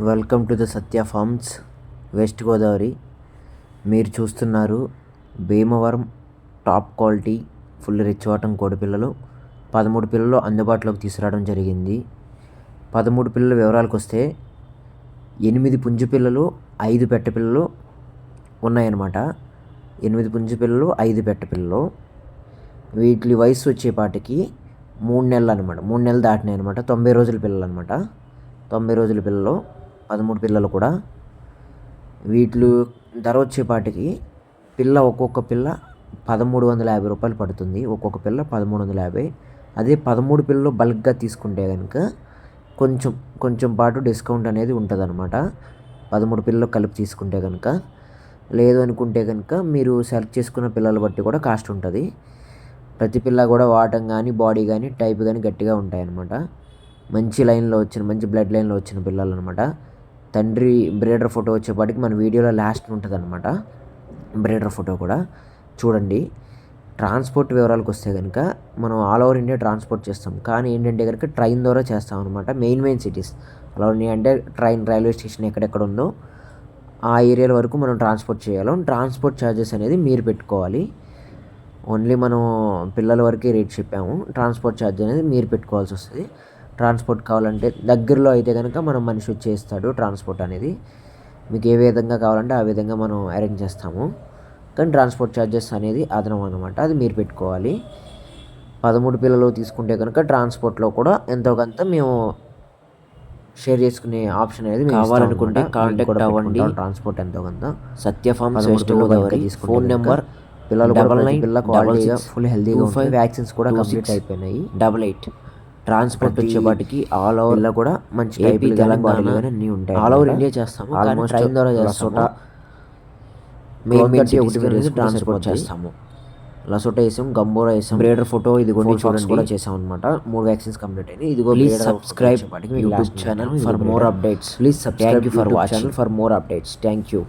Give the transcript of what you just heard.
Welcome to the Satya farms west Godavari. మీరు చూస్తున్నారు Bhimavaram top quality full rich వాటం కోడి పిల్లలు. పదమూడు పిల్లలు అందుబాటులోకి తీసుకురావడం జరిగింది. పదమూడు పిల్లల వివరాలకు వస్తే ఎనిమిది పుంజు పిల్లలు ఐదు పెట్ట పిల్లలు ఉన్నాయన్నమాట. ఎనిమిది పుంజు పిల్లలు ఐదు పెట్ట పిల్లలు. వీటి వయసు వచ్చేపాటికి మూడు నెలలు అనమాట మూడు నెలలు దాటినాయి అనమాట తొంభై రోజుల పిల్లలు అనమాట తొంభై రోజుల పిల్లలు. పదమూడు పిల్లలు కూడా. వీటిలు ధర వచ్చేపాటికి పిల్ల ఒక్కొక్క పిల్ల పదమూడు వందల యాభై రూపాయలు పడుతుంది. ఒక్కొక్క పిల్ల పదమూడు వందల యాభై. అదే పదమూడు పిల్లలు బల్క్గా తీసుకుంటే కనుక కొంచెం కొంచెం పాటు డిస్కౌంట్ అనేది ఉంటుంది అనమాట పదమూడు పిల్లలు కలిపి తీసుకుంటే కనుక లేదు అనుకుంటే కనుక మీరు సెలెక్ట్ చేసుకున్న పిల్లల బట్టి కూడా కాస్ట్ ఉంటుంది. ప్రతి పిల్ల కూడా వాటం కానీ బాడీ కానీ టైప్ కానీ గట్టిగా ఉంటాయి అన్నమాట మంచి లైన్లో వచ్చిన మంచి బ్లడ్ లైన్లో వచ్చిన పిల్లలు అనమాట తండ్రి బ్రేడర్ ఫోటో వచ్చేపాటికి మన వీడియోలో లాస్ట్ ఉంటుంది అనమాట బ్రేడర్ ఫోటో కూడా. చూడండి. ట్రాన్స్పోర్ట్ వివరాలకు వస్తే కనుక మనం ఆల్ ఓవర్ ఇండియా ట్రాన్స్పోర్ట్ చేస్తాం. కానీ ఏంటంటే కనుక ట్రైన్ ద్వారా చేస్తాం అనమాట main main cities. All over India అంటే ట్రైన్ రైల్వే స్టేషన్ ఎక్కడెక్కడ ఉందో ఆ ఏరియాల వరకు మనం ట్రాన్స్పోర్ట్ చేయాలి. ట్రాన్స్పోర్ట్ ఛార్జెస్ అనేది మీరు పెట్టుకోవాలి. ఓన్లీ మనం పిల్లల వరకే రేట్ చెప్పాము. ట్రాన్స్పోర్ట్ ఛార్జ్ అనేది మీరు పెట్టుకోవాల్సి వస్తుంది. ట్రాన్స్పోర్ట్ కావాలంటే దగ్గరలో అయితే కనుక మనం మనిషి వచ్చేస్తాడు ట్రాన్స్పోర్ట్ అనేది. మీకు ఏ విధంగా కావాలంటే ఆ విధంగా మనం అరేంజ్ చేస్తాము. కానీ ట్రాన్స్పోర్ట్ ఛార్జెస్ అనేది అదనం అనమాట అది మీరు పెట్టుకోవాలి. పదమూడు పిల్లలు తీసుకుంటే కనుక ట్రాన్స్పోర్ట్లో కూడా ఎంతో కొంత మేము షేర్ చేసుకునే ఆప్షన్ అనేది కావాలనుకుంటే. కాంటాక్ట్ అవ్వండి. ట్రాన్స్పోర్ట్ ఎంతో కొంత. సత్య ఫార్మ్స్ ఫోన్ నెంబర్ పిల్లలు డబల్ నైన్ పిల్ల క్వాలిటీగా ఫుల్ హెల్తీగా ఫైవ్ వ్యాక్సిన్స్ కూడా కంప్లీట్ అయిపోయినాయి. డబల్ ఎయిట్ ట్రాన్స్పోర్ట్ వచ్చేపాటికి ఆల్ ఓవర్ పిల్ల కూడా మంచి ఏపీ తెలంగాణ అన్నీ ఉంటాయి ఆల్ ఓవర్. ఇండియా చేస్తాము కానీ ఆల్మోస్ట్ ట్రైన్ ద్వారా చేస్తాము. మెయిన్ మెయిన్ ఒకటి ట్రాన్స్పోర్ట్. చేస్తాము. లసోటా వేసాం గంబోరా వేసాం బ్రేడర్ ఫోటో ఇది ఫాక్స్ చూడండి కూడా చేసాం అనమాట మూడు వ్యాక్సిన్స్ కంప్లీట్ అయినాయి. ఇదిగో please subscribe YouTube channel for more. Updates please subscribe for watching for more updates thank you